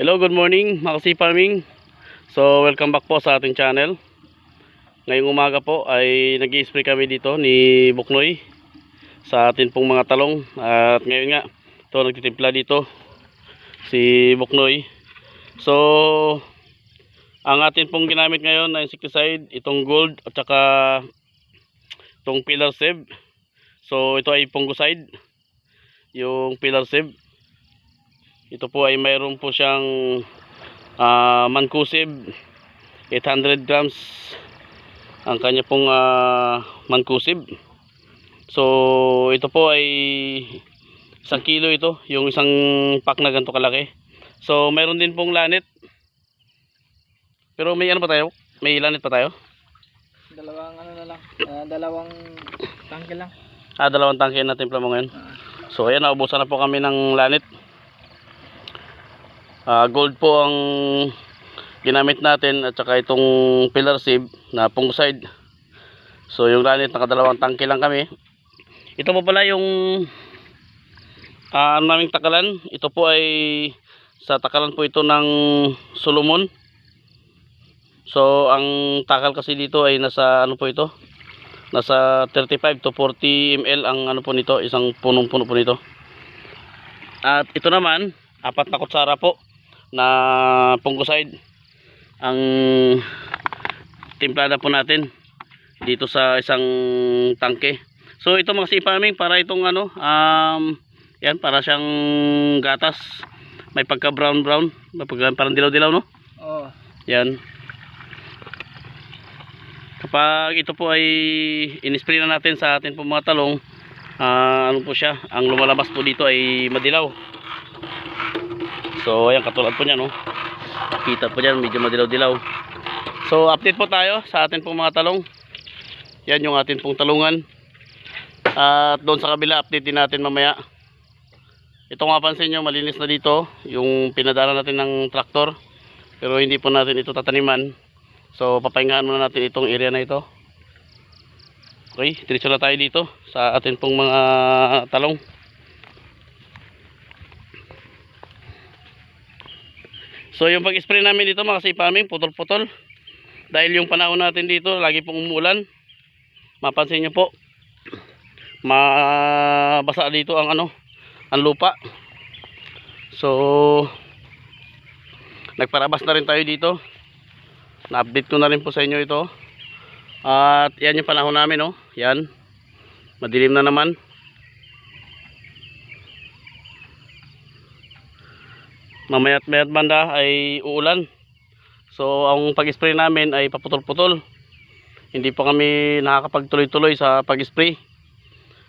Hello, good morning mga kasi farming. So, welcome back po sa ating channel. Ngayong umaga po ay nag spray kami dito ni Buknoy sa atin pong mga talong. At ngayon nga, ito nagtitimpla dito si Buknoy. So, ang atin pong ginamit ngayon na insecticide, itong gold at saka itong pillar save. So, ito ay fungicide. Yung pillar save. Ito po ay mayroon po siyang uh, mancusib 800 grams ang kanya pong uh, mancusib. So ito po ay isang kilo ito, yung isang pack na ganito kalaki. So mayroon din pong lanit. Pero may ano pa tayo? May lanit pa tayo? Dalawang ano na lang, ah, dalawang tangke lang. Ah, dalawang tangke na timpla mo ngayon. So ayan, naubusan na po kami ng lanit. Ah, gold po ang ginamit natin at saka itong pillar sieve na fungicide. So yung lanit nakadalawang tangke lang kami. Ito po pala yung ano naming takalan. Ito po ay sa takalan po ito ng Solomon. So ang takal kasi dito ay nasa ano po ito? Nasa 35 to 40 ml ang ano po nito, isang punong-puno po nito. At ito naman, apat na kutsara po na fungicide ang timplada po natin dito sa isang tangke. So ito mga si-farming para itong ano, um, yan para siyang gatas. May pagka brown brown, may pagka parang dilaw-dilaw no? Oo. Yan. Kapag ito po ay inispray na natin sa atin po mga talong, ah, ano po siya, ang lumalabas po dito ay madilaw. So ayan katulad po niya no. Kita po diyan medyo madilaw-dilaw. So update po tayo sa atin pong mga talong. Yan yung atin pong talungan. At doon sa kabila update din natin mamaya. Ito nga pansin nyo malinis na dito yung pinadala natin ng traktor. Pero hindi po natin ito tataniman. So papahingahan muna natin itong area na ito. Okay, diretso na tayo dito sa atin pong mga talong. So yung pag-spray namin dito mga sipaming putol-putol. Dahil yung panahon natin dito lagi pong umulan. Mapansin nyo po. Mabasa dito ang ano, ang lupa. So nagparabas na rin tayo dito. Na-update ko na rin po sa inyo ito. At yan yung panahon namin oh. Yan. Madilim na naman. Mamayat mayat banda ay uulan. So ang pag-spray namin ay paputol-putol. Hindi pa kami nakakapagtuloy-tuloy sa pag-spray.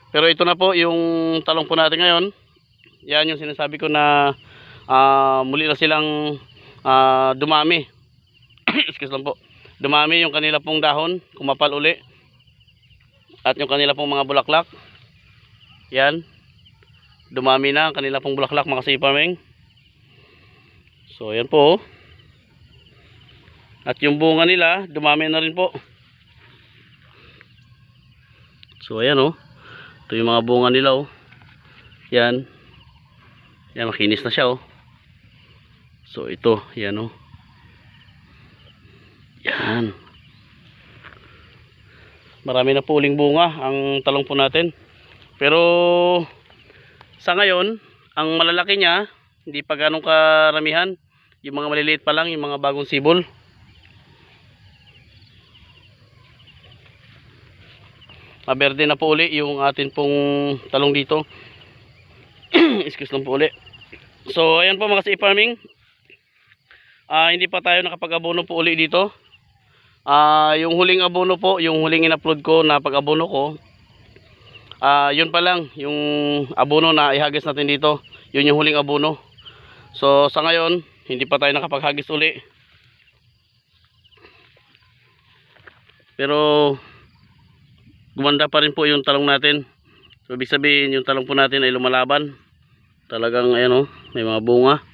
Pero ito na po yung talong po natin ngayon. Yan yung sinasabi ko na ah, muli na silang ah, dumami. Excuse lang po. Dumami yung kanila pong dahon kumapal uli. At yung kanila pong mga bulaklak. Yan. Dumami na kanila pong bulaklak mga sipameng So ayan po. oh. At yung bunga nila, dumami na rin po. So ayan oh. Ito yung mga bunga nila oh. Yan. Yan makinis na siya oh. So ito, yan oh. Yan. Marami na po uling bunga ang talong po natin. Pero sa ngayon, ang malalaki niya, hindi pa ganong karamihan. Yung mga maliliit pa lang, yung mga bagong sibol. Maberde na po uli yung atin pong talong dito. Excuse lang po uli. So, ayan po mga si-farming. Ah, hindi pa tayo nakapag-abono po uli dito. Ah, yung huling abono po, yung huling in-upload ko na pag-abono ko, ah, yun pa lang, yung abono na ihagis natin dito. Yun yung huling abono. So sa ngayon, hindi pa tayo nakapaghagis uli. Pero gumanda pa rin po yung talong natin. So ibig sabihin yung talong po natin ay lumalaban. Talagang ayan oh, may mga bunga.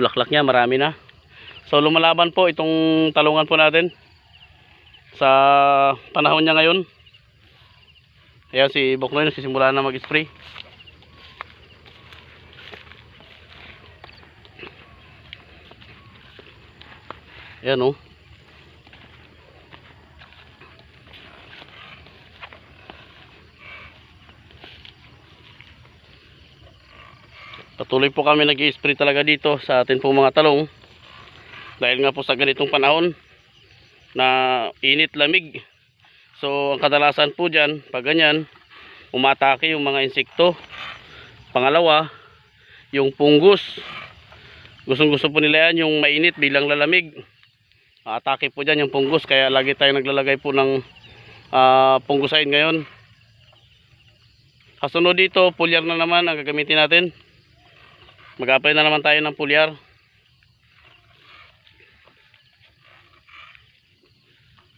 Bulaklak niya, marami na. So lumalaban po itong talungan po natin. Sa panahon niya ngayon. Ayan si Boknoy nagsisimula na mag-spray. Ayan oh. Patuloy po kami nag spray talaga dito sa atin pong mga talong. Dahil nga po sa ganitong panahon na init lamig. So ang kadalasan po dyan, pag ganyan, umatake yung mga insekto. Pangalawa, yung pungus. Gustong gusto po nila yan yung mainit bilang lalamig. Atake po dyan yung pungus kaya lagi tayong naglalagay po ng uh, punggusain ngayon. Kasunod dito, pulyar na naman ang gagamitin natin. Mag-apply na naman tayo ng pulyar.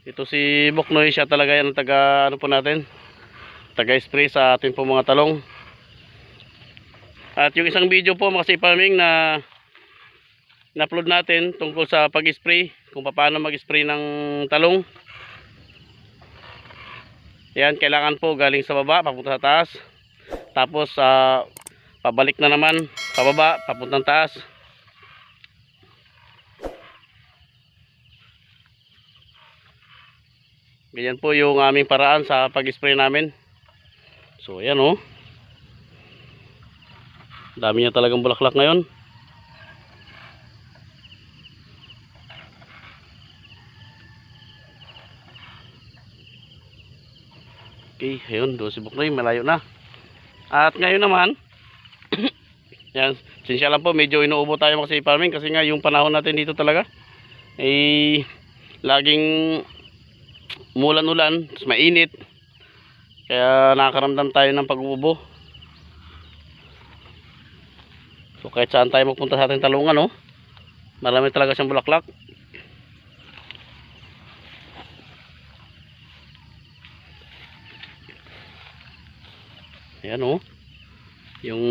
Ito si Boknoy, siya talaga yan taga ano po natin. Taga spray sa atin po mga talong. At yung isang video po mga farming na na-upload natin tungkol sa pag-spray, kung paano mag-spray ng talong. Yan, kailangan po galing sa baba, papunta sa taas. Tapos, ah, pabalik na naman, pababa, papuntang taas. Ganyan po yung aming paraan sa pag-spray namin. So, ayan oh. Dami niya talagang bulaklak ngayon. Okay, ayun, doon si Buknoy, malayo na. At ngayon naman, yan, sinsya lang po, medyo inuubo tayo kasi farming kasi nga yung panahon natin dito talaga, eh, laging umulan-ulan, tapos mainit. Kaya nakakaramdam tayo ng pag-uubo. So kahit saan tayo magpunta sa ating talungan, no? Marami talaga siyang bulaklak. Ayan oh. Yung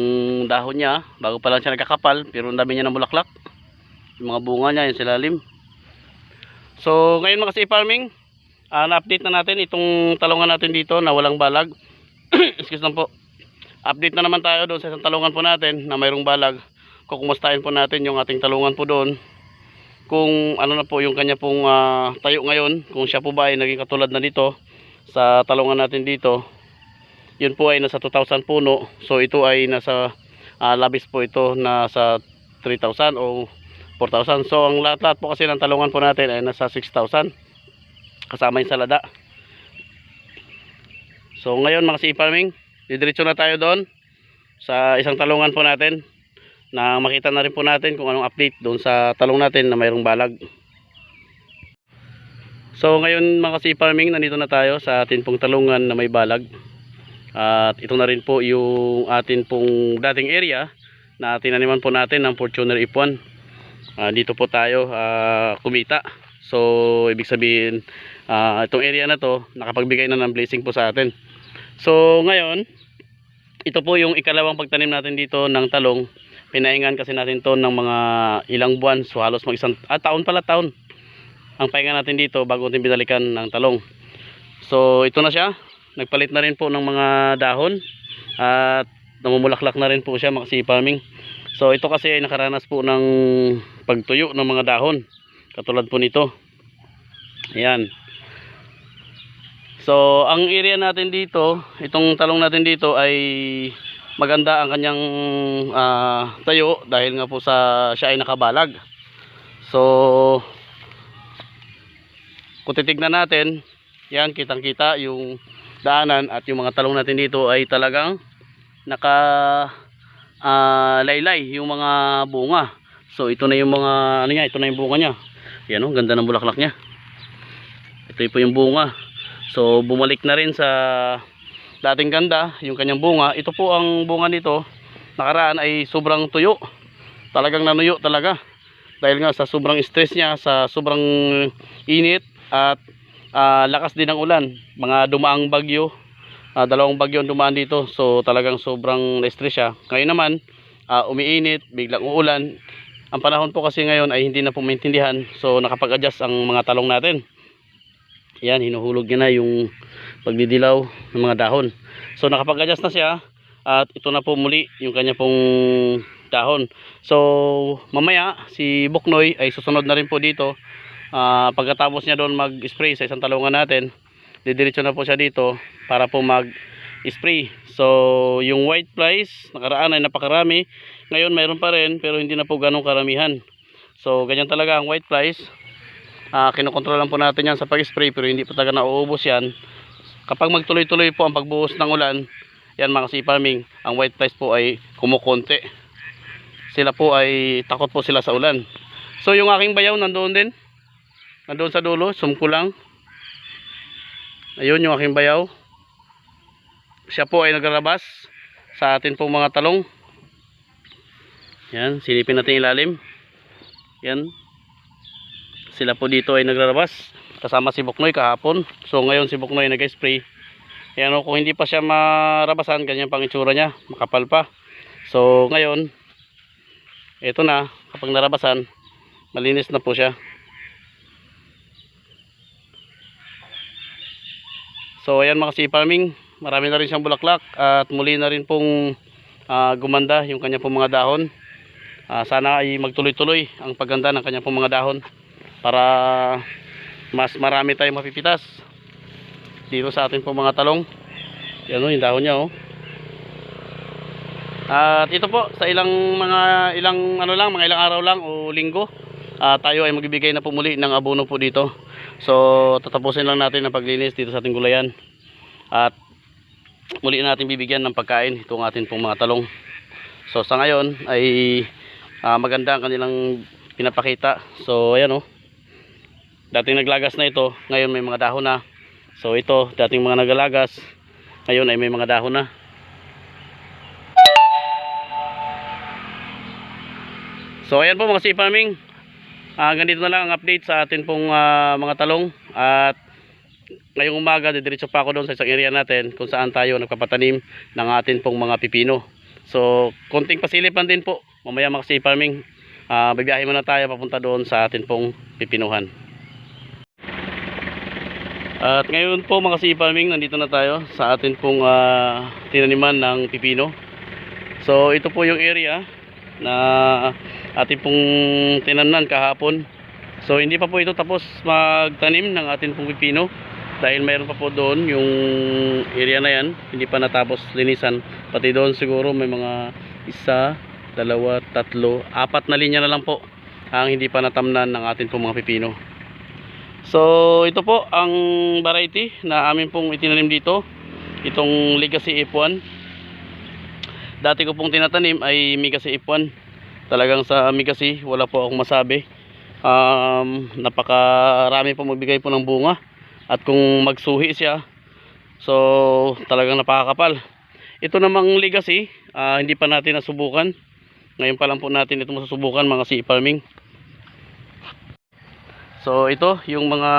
dahon niya, bago pa lang siya nagkakapal, pero ang dami niya ng bulaklak. Yung mga bunga niya, yung silalim. So, ngayon mga farming, ah, na-update na natin itong talungan natin dito na walang balag. Excuse lang po. Update na naman tayo doon sa isang talungan po natin na mayroong balag. Kukumustahin po natin yung ating talungan po doon. Kung ano na po yung kanya pong ah, tayo ngayon, kung siya po ba ay naging katulad na dito sa talungan natin dito yun po ay nasa 2,000 puno. So ito ay nasa ah, labis po ito nasa 3,000 o 4,000 so ang lahat-lahat po kasi ng talungan po natin ay nasa 6,000 kasama yung salada. So ngayon mga si-farming didiretso na tayo doon sa isang talungan po natin na makita na rin po natin kung anong update doon sa talong natin na mayroong balag. So ngayon mga si-farming nandito na tayo sa atin pong talungan na may balag at ito na rin po yung atin pong dating area na tinaniman po natin ng Fortuner F1. Ah, dito po tayo ah, kumita. So ibig sabihin ah, itong area na to nakapagbigay na ng blessing po sa atin. So ngayon ito po yung ikalawang pagtanim natin dito ng talong. Pinahingan kasi natin to ng mga ilang buwan. So halos mag isang ah, taon pala taon. Ang pahinga natin dito bago natin binalikan ng talong. So ito na siya nagpalit na rin po ng mga dahon at namumulaklak na rin po siya mga farming so ito kasi ay nakaranas po ng pagtuyo ng mga dahon katulad po nito. Ayan. So ang area natin dito itong talong natin dito ay maganda ang kanyang ah, tayo dahil nga po sa siya ay nakabalag. So kung titignan natin yan kitang kita yung daanan at yung mga talong natin dito ay talagang naka ah, laylay yung mga bunga. So ito na yung mga ano niya ito na yung bunga niya. Yan o ganda ng bulaklak niya. Ito po yung bunga. So bumalik na rin sa dating ganda yung kanyang bunga. Ito po ang bunga nito. Nakaraan ay sobrang tuyo. Talagang nanuyo talaga. Dahil nga sa sobrang stress niya sa sobrang init at ah, lakas din ng ulan. Mga dumaang bagyo. Ah, dalawang bagyo ang dumaan dito. So talagang sobrang na-stress siya. Ngayon naman ah, umiinit biglang uulan. Ang panahon po kasi ngayon ay hindi na po maintindihan. So nakapag-adjust ang mga talong natin. Yan hinuhulog niya na yung pagdidilaw ng mga dahon. So nakapag-adjust na siya. At ito na po muli yung kanya pong dahon. So mamaya si Buknoy ay susunod na rin po dito Ah, pagkatapos niya doon mag-spray sa isang talungan natin, didiretso na po siya dito para po mag-spray. So, yung white flies, nakaraan ay napakarami. Ngayon mayroon pa rin pero hindi na po ganong karamihan. So, ganyan talaga ang white flies. Ah, kinokontrol lang po natin yan sa pag-spray pero hindi po talaga nauubos yan. Kapag magtuloy-tuloy po ang pagbuhos ng ulan, yan mga farming, ang white flies po ay kumukonti. Sila po ay takot po sila sa ulan. So, yung aking bayaw nandoon din. Nandoon sa dulo, zoom ko lang. Ayun yung aking bayaw. Siya po ay nagrarabas sa atin pong mga talong. Yan, silipin natin ilalim. Yan. Sila po dito ay nagrarabas. Kasama si Buknoy kahapon. So ngayon si Buknoy nag-spray. Yan o, kung hindi pa siya marabasan, ganyan pang itsura niya. Makapal pa. So ngayon, ito na, kapag narabasan, malinis na po siya. So ayan mga sea farming, marami na rin siyang bulaklak at muli na rin pong ah, gumanda yung kanya pong mga dahon. Ah, sana ay magtuloy-tuloy ang pagganda ng kanya pong mga dahon para mas marami tayong mapipitas dito sa ating pong mga talong. Yan o, yung dahon niya oh. At ito po sa ilang mga ilang ano lang, mga ilang araw lang o linggo, ah, tayo ay magbibigay na po muli ng abono po dito. So, tatapusin lang natin ang paglinis dito sa ating gulayan. At muli natin bibigyan ng pagkain itong ating pong mga talong. So, sa ngayon ay ah, maganda ang kanilang pinapakita. So, ayan oh. Dating naglagas na ito, ngayon may mga dahon na. So, ito, dating mga nagalagas, ngayon ay may mga dahon na. So, ayan po mga sea Ah, ganito na lang ang update sa atin pong ah, mga talong at ngayong umaga didiretso pa ako doon sa isang area natin kung saan tayo nagpapatanim ng atin pong mga pipino. So, konting pasilipan din po. Mamaya sea farming, ah, bibiyahe muna tayo papunta doon sa atin pong pipinuhan. At ngayon po mga farming, nandito na tayo sa atin pong ah, tinaniman ng pipino. So, ito po yung area na ating pong tinamnan kahapon. So hindi pa po ito tapos magtanim ng ating pong pipino dahil mayroon pa po doon yung area na yan. Hindi pa natapos linisan. Pati doon siguro may mga isa, dalawa, tatlo, apat na linya na lang po ang hindi pa natamnan ng ating pong mga pipino. So ito po ang variety na amin pong itinanim dito. Itong Legacy F1 dati ko pong tinatanim ay Megasi F1 talagang sa Megasi wala po akong masabi. Um, napakarami po magbigay po ng bunga at kung magsuhi siya so talagang napakakapal. Ito namang Legacy ah, hindi pa natin nasubukan. Ngayon pa lang po natin ito masusubukan mga sea farming. So ito yung mga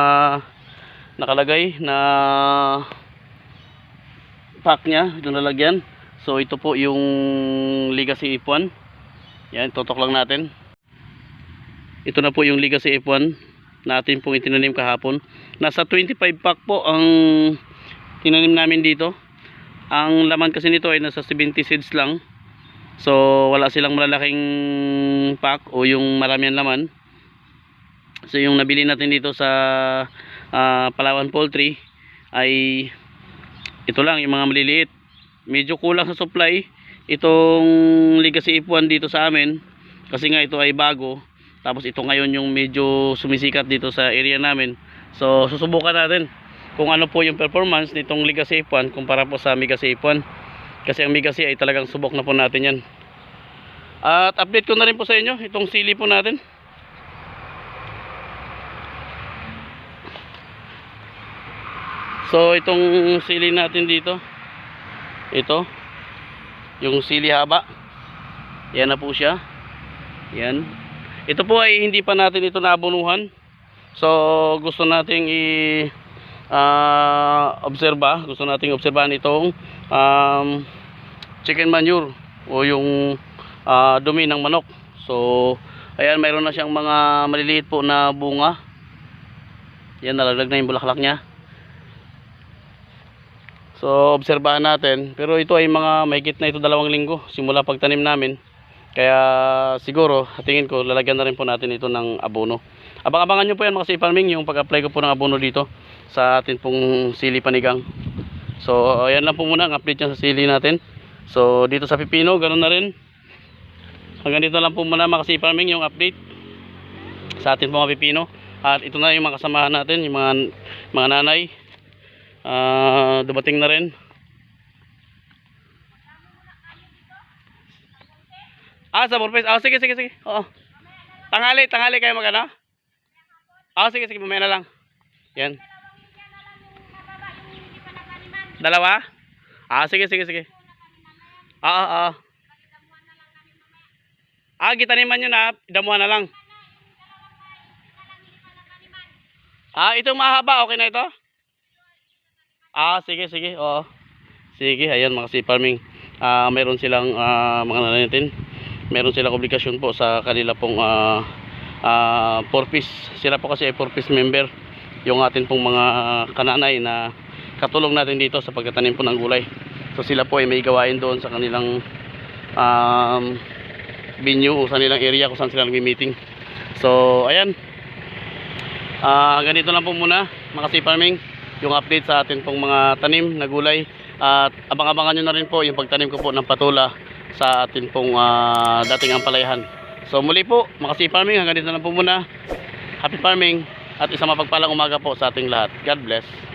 nakalagay na pack nya ito nalagyan. So ito po yung Legacy F1. Yan, totok lang natin. Ito na po yung Legacy F1 natin pong itinanim kahapon. Nasa 25 pack po ang tinanim namin dito. Ang laman kasi nito ay nasa 70 seeds lang. So wala silang malalaking pack o yung marami ang laman. So yung nabili natin dito sa ah, Palawan Poultry ay ito lang yung mga maliliit medyo kulang sa supply itong Legacy F1 dito sa amin kasi nga ito ay bago. Tapos ito ngayon yung medyo sumisikat dito sa area namin. So susubukan natin kung ano po yung performance nitong Legacy F1 kumpara po sa Megacy F1 kasi ang Megacy ay talagang subok na po natin yan. At update ko na rin po sa inyo itong sili po natin. So itong sili natin dito. Ito yung sili haba. Yan na po siya. Yan. Ito po ay hindi pa natin ito nabunuhan. So gusto nating i ah, obserba. Gusto nating obserbahan itong um, chicken manure o yung ah, dumi ng manok. So ayan mayroon na siyang mga maliliit po na bunga. Yan nalaglag na yung bulaklak niya So, obserbahan natin. Pero ito ay mga mahigit na ito dalawang linggo. Simula pagtanim namin. Kaya siguro, tingin ko, lalagyan na rin po natin ito ng abono. Abang-abangan nyo po yan mga farming, yung pag-apply ko po ng abono dito sa atin pong sili panigang. So, ayan lang po muna ang update sa sili natin. So, dito sa pipino, ganoon na rin. Hanggang dito lang po muna mga farming yung update sa atin pong mga pipino. At ito na yung mga kasamahan natin, yung mga, mga nanay. Ah, dumating na rin. Ah, sa purpose. Ah, sige, sige, sige. Oo. Tanghali, tanghali kayo magana. Ah, sige, sige, mamaya na lang. Yan. Dalawa? Ah, sige, sige, sige. Ah, ah, ah. Ah, gitaniman nyo na. Damuhan na lang. Ah, ito mahaba. Okay na ito? Ah, sige, sige. Oo. Sige, ayan mga si farming. Ah, meron silang ah, mga nanatin. Meron silang obligasyon po sa kanila pong ah ah, purpose. Sila po kasi ay purpose member. Yung atin pong mga kananay na katulong natin dito sa pagtatanim po ng gulay. So sila po ay may gawain doon sa kanilang um, venue o sa kanilang area kung saan sila nagmi-meeting. So, ayan. Ah, ganito lang po muna mga si farming yung update sa atin pong mga tanim na gulay at abang-abangan nyo na rin po yung pagtanim ko po ng patula sa atin pong ah, dating ampalayahan. So muli po mga si farming hanggang dito lang po muna. Happy farming at isang mapagpalang umaga po sa ating lahat. God bless.